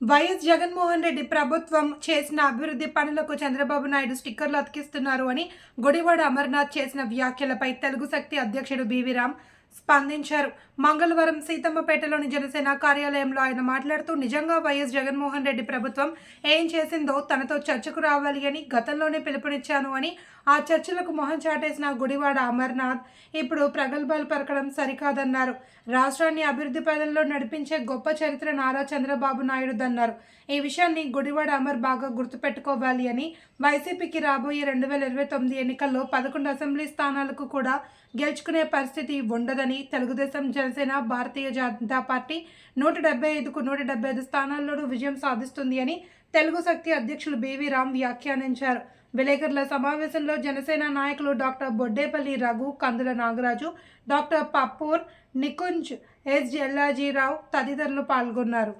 YS Jaganmohan Reddy ప్రభుత్వం చేసిన అభివృద్ధి పనులకు చంద్రబాబు నాయుడు స్టిక్కర్లు అతికిస్తున్నారు అని గుడివాడ అమర్నాథ్ చేసిన వ్యాఖ్యలపై తెలుగు శక్తి అధ్యక్షుడు బీవీరామ్ స్పందించారు. మంగళవారం సీతమ్మపేటలోని జనసేన కార్యాలయంలో ఆయన మాట్లాడుతూ నిజంగా వైఎస్ జగన్మోహన్ రెడ్డి ప్రభుత్వం ఏం చేసిందో తనతో చర్చకు రావాలి అని గతంలోనే పిలుపునిచ్చాను అని ఆ చర్చలకు మొహం చాటేసిన గుడివాడ అమర్నాథ్ ఇప్పుడు ప్రగల్భాలు పరకడం సరికాదన్నారు. రాష్ట్రాన్ని అభివృద్ధి పదంలో నడిపించే గొప్ప చరిత్ర నారా చంద్రబాబు నాయుడుదన్నారు ఈ విషయాన్ని గుడివాడ అమర్ బాగా గుర్తుపెట్టుకోవాలి అని వైసీపీకి రాబోయే రెండు వేల ఇరవై తొమ్మిది ఎన్నికల్లో పదకొండు అసెంబ్లీ స్థానాలకు కూడా గెలుచుకునే పరిస్థితి ఉండదని తెలుగుదేశం జనసేన భారతీయ జనతా పార్టీ నూట డెబ్బై ఐదుకు నూట డెబ్బై ఐదు స్థానాల్లోనూ విజయం సాధిస్తుంది అని తెలుగు శక్తి అధ్యక్షులు బీవీ రామ్ వ్యాఖ్యానించారు. విలేకరుల సమావేశంలో జనసేన నాయకులు doctor Boddepalli Raghu Kandula Nagaraju doctor Pappur Nikunj S Jallajirao తదితరులు పాల్గొన్నారు.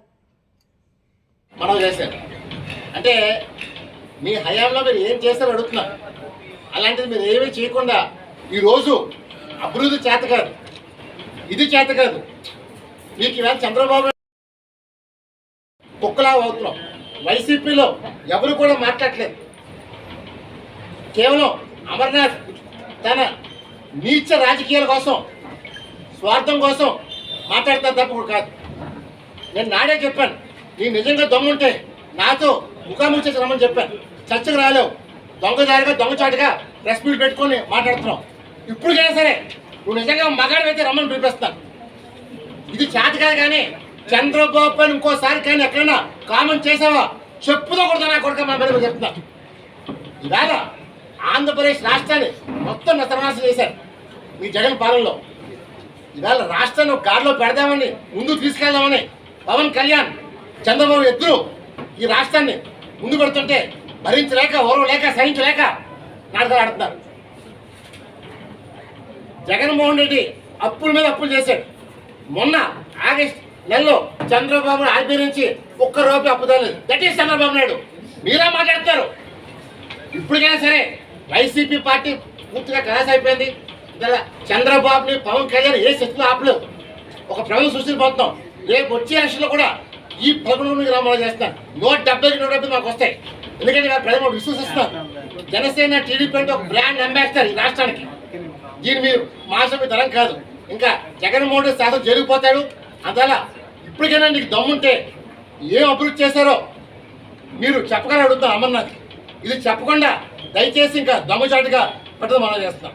మనం చేశారు. అంటే మీ హయాంలో మీరు ఏం చేస్తారు అడుగుతున్నా అలాంటిది మీరు ఏమీ చేయకుండా ఈరోజు అభివృద్ధి చేత కాదు ఇది చేత కాదు. మీకు ఈవేళ చంద్రబాబు కుక్కలా అవుతున్నాం వైసీపీలో ఎవరు కూడా మాట్లాడలేదు. కేవలం అమర్నాథ్ తన నీచ రాజకీయాల కోసం స్వార్థం కోసం మాట్లాడతారు తప్ప కాదు. నేను నాడే చెప్పాను. నీ నిజంగా దమ్ముంటే నాతో ముఖాముఖి రమ్మని చెప్పాను. చర్చకు రాలేవు. దొంగదారిగా దొంగచాటుగా ప్రెస్ మీట్ పెట్టుకొని ఇప్పుడు ఇప్పటికైనా సరే నువ్వు నిజంగా మగాడు రమ్మని పిలిపిస్తాను. ఇది చేత కాదు కానీ చంద్రబాబు అని ఇంకోసారి కానీ ఎక్కడైనా కామెంట్ చేసావా? చెప్పుదో కొడతా నా కొడుక మా మీద చెప్తున్నా. ఇవాళ ఆంధ్రప్రదేశ్ రాష్ట్రాన్ని మొత్తం నతనాశం చేశారు ఈ జగన్ పాలనలో. ఇవాళ రాష్ట్రాన్ని ఒక గాడిలో పెడదామని ముందు తీసుకెళ్దామని పవన్ కళ్యాణ్ చంద్రబాబు ఇద్దరు ఈ రాష్ట్రాన్ని ముందు పెడుతుంటే భరించలేక ఓర్వ లేక సహించలేక నాటకాలు ఆడుతున్నారు. జగన్మోహన్ రెడ్డి అప్పుల మీద అప్పులు చేశాడు. మొన్న ఆగస్ట్ నెలలో చంద్రబాబు ఆర్బీఐ నుంచి ఒక్క రూపాయి అప్పు తేలేదు దట్ ఈస్ చంద్రబాబు నాయుడు. మీరే మాట్లాడతారు. ఇప్పటికైనా సరే వైసీపీ పార్టీ పూర్తిగా క్లాస్ అయిపోయింది. ఇలా చంద్రబాబుని పవన్ కళ్యాణ్ ఏ శక్తులు ఆపలేవు ఒక ప్రభుత్వం సృష్టిపోతున్నాం రేపు వచ్చే ఎలక్షన్లో కూడా ఈ పదకొండు మంది గ్రామాలు చేస్తాను నూట డెబ్బైకి నూట డెబ్బై మాకు వస్తాయి. ఎందుకంటే ప్రజలు విశ్వసిస్తాం జనసేన టీడీపీ అంటే ఒక బ్రాండ్ అంబాసిడర్ ఈ రాష్ట్రానికి. దీని మీరు మాసం తరం కాదు. ఇంకా జగన్మోహన్ రెడ్డి శాతం జరిగిపోతాడు. అందువల్ల ఇప్పటికైనా నీకు దమ్ముంటే ఏం అభివృద్ధి చేశారో మీరు చెప్పగానే అడుగుతాం అమర్నాథ్. ఇది చెప్పకుండా దయచేసి ఇంకా దమ్ముచాటుగా పెట్టడం మనం చేస్తున్నాం.